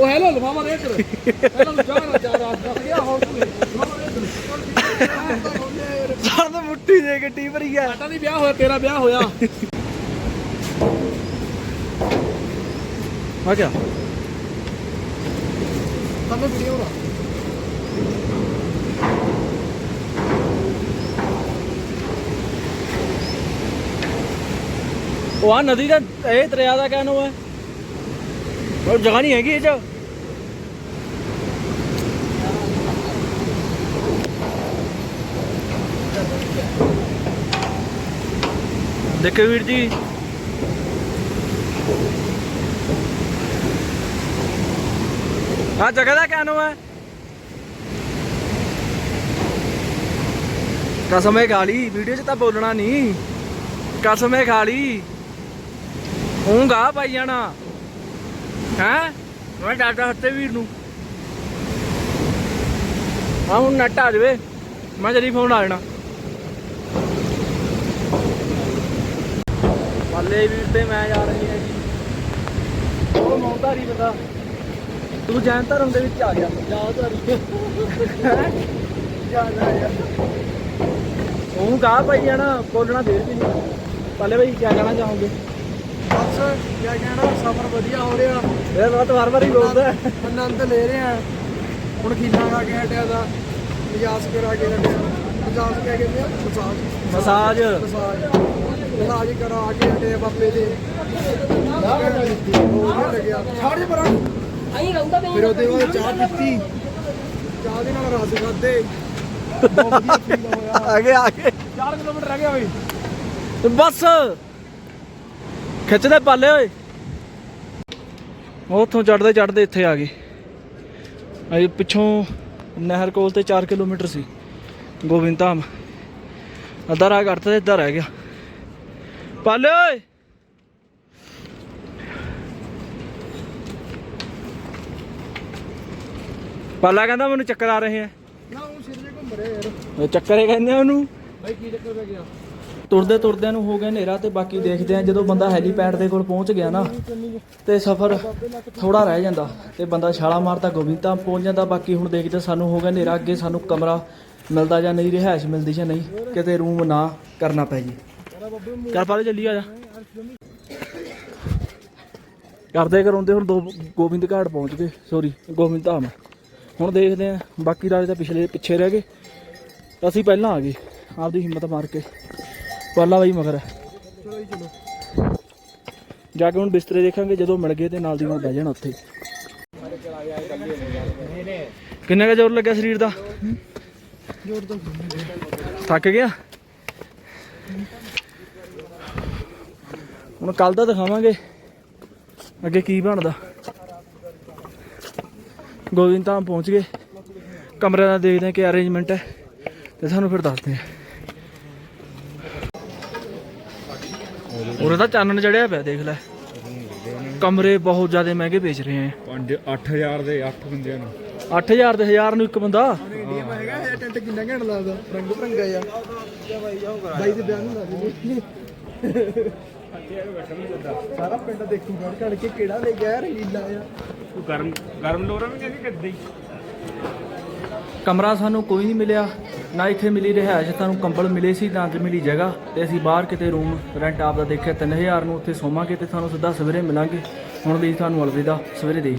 ਉਹ ਹੈਲੋ ਲਫਾਵਾ ਦੇ ਇੱਧਰ। ਪਹਿਲਾਂ ਜਾ ਜਾ ਰਾਤ ਗਿਆ ਹੋਰ ਤੂੰ ਸਾਰ ਤੇ ਮੁੱਠੀ ਦੇ ਗੱਡੀ ਭਰੀ ਆ। ਸਾਡਾ ਨਹੀਂ ਵਿਆਹ ਹੋਇਆ ਤੇਰਾ ਵਿਆਹ ਹੋਇਆ। ਆ ਗਿਆ। ਸਾਨੂੰ ਵੀਡੀਓ ਨਾ ਉਹ ਆ ਨਦੀ ਦਾ ਇਹ ਦਰਿਆ ਦਾ ਕਹਿ ਨੋ ਹੈ? ਉਹ ਜਗ੍ਹਾ ਨਹੀਂ ਹੈਗੀ ਇਹ ਚ? ਦੇਖੋ ਵੀਰ ਜੀ। ਆ ਜਗ੍ਹਾ ਦਾ ਕਿਆ ਨਾਮ ਹੈ? ਕਸਮ ਹੈ ਗਾਲੀ, ਵੀਡੀਓ 'ਚ ਤਾਂ ਬੋਲਣਾ ਨਹੀਂ। ਕਸਮ ਹੈ ਖਾਲੀ ਹੂੰਗਾ ਪਾਈ ਜਾਣਾ। ਹੈ? ਮੈਂ ਡਾਟਾ ਹੱਤੇ ਵੀਰ ਨੂੰ। ਆ ਹੁਣ ਨੱਟ ਆ ਜਾਵੇ। ਮੈਂ ਜਦੀ ਫੋਨ ਆ ਜਾਣਾ ਬੱਲੇ ਵੀਰ ਤੇ ਮੈਂ ਜਾ ਰਹੀ ਹਾਂ ਜੀ। ਉਹ ਮੌਤਾਰੀ ਬੰਦਾ। ਤੂੰ ਜੈਨ ਧਰਮ ਦੇ ਵਿੱਚ ਆ ਗਿਆ। ਜਾਧਾਰੀ ਉਹ ਕਹਾ ਭਾਈ ਜਾਣਾ ਬੋਲਣਾ ਦੇਰ ਵੀ ਨਹੀਂ। ਪੱਲੇ ਭਾਈ ਕੀ ਕਹਿਣਾ ਚਾਹੋਗੇ? ਬਸ ਕਿਆ ਕਹਿਣਾ ਸਫ਼ਰ ਵਧੀਆ ਹੋ ਰਿਹਾ। ਇਹ ਬਹੁਤ ਵਾਰ ਵਾਰ ਹੀ ਬੋਲਦਾ। ਹੈ। ਆਨੰਦ ਲੈ ਰਹੇ ਆ ਹੁਣ ਖੀਨਾ ਖਾ ਕੇ ਹਟਿਆ ਦਾ। ਮਜਾਜ ਕਰਾ ਕੇ ਹਟਿਆ। ਮਜਾਜ ਕਿਆ ਕਹਿੰਦੇ ਆ ਮਸਾਜ। ਮਸਾਜ ਕਰਾ ਕੇ ਹਟੇ ਬਾਬੇ ਦੇ। ਲੱਗਿਆ ਪਰਾਂ। ਆਈ ਰਹੂੰਗਾ ਫਿਰ ਉਹਦੇ ਬਾਅਦ ਚਾਹ ਪੀਤੀ। ਚਾਹ ਦੇ ਨਾਲ ਰਸ ਖਾਦੇ ਹੋਇਆ। ਆਗੇ ਆਗੇ 4 ਕਿਲੋਮੀਟਰ ਰਹਿ ਗਿਆ ਬਈ। ਤੇ ਬਸ। ਖਿੱਚਦੇ ਪਾਲੇ ਓਏ। ਉਹ ਉੱਥੋਂ ਚੜਦੇ ਚੜਦੇ ਇੱਥੇ ਆ ਗਏ। ਅਜੇ ਪਿੱਛੋਂ ਨਹਿਰ ਕੋਲ ਤੇ 4 ਕਿਲੋਮੀਟਰ ਸੀ। ਗੋਬਿੰਦ ਧਾਮ। ਅੱਧਾ ਰਾਹ ਕੱਟਤਾ ਤੇ ਇੱਧਰ ਰਹਿ ਗਿਆ। ਪਾਲੇ ਓਏ। ਪਾਲਾ ਕਹਿੰਦਾ ਮੈਨੂੰ ਚੱਕਰ ਆ ਰਹੇ ਆ। ਨਾ ਉਹ ਸਿਰ ਜੇ ਘੁੰਮ ਰਿਹਾ ਯਾਰ। ਉਹ ਚੱਕਰ ਹੀ ਕਹਿੰਦੇ ਉਹਨੂੰ। ਬਾਈ ਕੀ ਚੱਕਰ ਪੈ ਗਿਆ? ਤੁਰਦੇ ਤੁਰਦਿਆਂ ਨੂੰ ਹੋ ਗਿਆ ਹਨੇਰਾ ਤੇ ਬਾਕੀ ਦੇਖਦੇ ਆ ਜਦੋਂ ਬੰਦਾ ਹੈਲੀਪੈਡ ਦੇ ਕੋਲ ਪਹੁੰਚ ਗਿਆ ਨਾ ਤੇ ਸਫ਼ਰ ਥੋੜਾ ਰਹਿ ਜਾਂਦਾ ਤੇ ਬੰਦਾ ਛਾਲਾ ਮਾਰਦਾ ਗੋਬਿੰਦਾ ਪਹੁੰਚ ਜਾਂਦਾ ਬਾਕੀ ਹੁਣ ਦੇਖਦੇ ਸਾਨੂੰ ਹੋ ਗਿਆ ਹਨੇਰਾ ਅੱਗੇ ਸਾਨੂੰ ਕਮਰਾ ਮਿਲਦਾ ਜਾਂ ਨਹੀਂ, ਰਿਹਾਇਸ਼ ਮਿਲਦੀ ਜਾਂ ਨਹੀਂ, ਕਿਤੇ ਰੂਮ ਨਾ ਕਰਨਾ ਪੈ ਜੀ। ਚੱਲ ਪਾਲੇ ਚੱਲੀ ਆ ਜਾ। ਕਰਦੇ ਕਰਾਉਂਦੇ ਹੁਣ ਦੋ ਗੋਬਿੰਦ ਘਾਟ ਪਹੁੰਚ ਗਏ। ਸੌਰੀ ਗੋਬਿੰਦ ਧਾਮ। ਹੁਣ ਦੇਖਦੇ ਆ, ਬਾਕੀ ਰਾਜ ਤਾਂ ਪਿਛਲੇ, ਪਿੱਛੇ ਰਹਿ ਗਏ। ਅਸੀਂ ਪਹਿਲਾਂ ਆ ਗਏ, ਆਪਦੀ ਹਿੰਮਤ ਮਾਰ ਕੇ। ਪਾਲਾ ਬਾਈ ਮਗਰ ਹੈ। ਜਾ ਕੇ ਹੁਣ ਬਿਸਤਰੇ ਦੇਖਾਂਗੇ, ਜਦੋਂ ਮਿਲ ਗਏ ਤੇ ਨਾਲ ਦੀ ਨਾਲ ਬਹਿ ਜਾਣਾ ਉੱਥੇ। ਕਿੰਨਾ ਕੁ ਜ਼ੋਰ ਲੱਗਿਆ ਸਰੀਰ ਦਾ? ਜੋਰ ਤੋਂ ਥੱਕ ਗਿਆ? ਹੁਣ ਕੱਲ ਦਾ ਦਿਖਾਵਾਂਗੇ। ਅੱਗੇ ਕੀ ਬਣਦਾ? ਗੋਬਿੰਦ ਧਾਮ ਪਹੁੰਚ ਗਏ। ਕਮਰੇ ਦਾ ਦੇਖਦੇ ਹਾਂ ਕਿ ਅਰੇਂਜਮੈਂਟ ਹੈ ਤੇ ਤੁਹਾਨੂੰ ਫਿਰ ਦੱਸਦੇ ਹਾਂ। ਉਰੇ ਤਾਂ ਚਾਨਣ ਚੜਿਆ ਪਿਆ ਦੇਖ ਲੈ। ਕਮਰੇ ਬਹੁਤ ਜ਼ਿਆਦਾ ਮਹਿੰਗੇ ਵੇਚ ਰਹੇ ਆ। 5 8000 ਦੇ 8 ਬੰਦਿਆਂ ਨੂੰ। 8000 ਤੇ 1000 ਨੂੰ ਇੱਕ ਬੰਦਾ? ਟੈਂਟ ਕਿੰਨਾ ਘੈਂਟ ਲੱਗਦਾ? ਰੰਗ ਭਰੰਗਾ ਆ ਬਾਈ ਦੇ ਬਿਆਨ ਨੂੰ ਲੱਗ ਸਾਰਾ ਪਿੰਡ ਦੇਖੂ ਘੜ ਘੜ ਕੇ ਕਿਹੜਾ ਲੈ ਗਿਆ ਰੰਗੀਲਾ ਆ ਤੂੰ ਗਰਮ ਗਰਮ ਲੋਰਾ ਵੀ ਨਹੀਂ ਕਿੱਦਾਂ ਹੀ। ਕਮਰਾ ਸਾਨੂੰ ਕੋਈ ਨਹੀਂ ਮਿਲਿਆ। ਨਾ ਇੱਥੇ ਮਿਲੀ ਰਿਹਾਇਸ਼ ਤੁਹਾਨੂੰ ਕੰਬਲ ਮਿਲੇ ਸੀ ਨਾ ਤੇ ਮਿਲੀ ਜਗ੍ਹਾ। ਤੇ ਅਸੀਂ ਬਾਹਰ ਕਿਤੇ ਰੂਮ ਰੈਂਟ ਆਪ ਦਾ ਦੇਖਿਆ 3000 ਨੂੰ ਉੱਥੇ ਸੋਵਾਂਗੇ ਤੇ ਤੁਹਾਨੂੰ ਸਿੱਧਾ ਸਵੇਰੇ ਮਿਲਾਂਗੇ। ਹੁਣ ਵੀ ਤੁਹਾਨੂੰ ਅਲਵਿਦਾ ਸਵੇਰੇ ਦੇਖ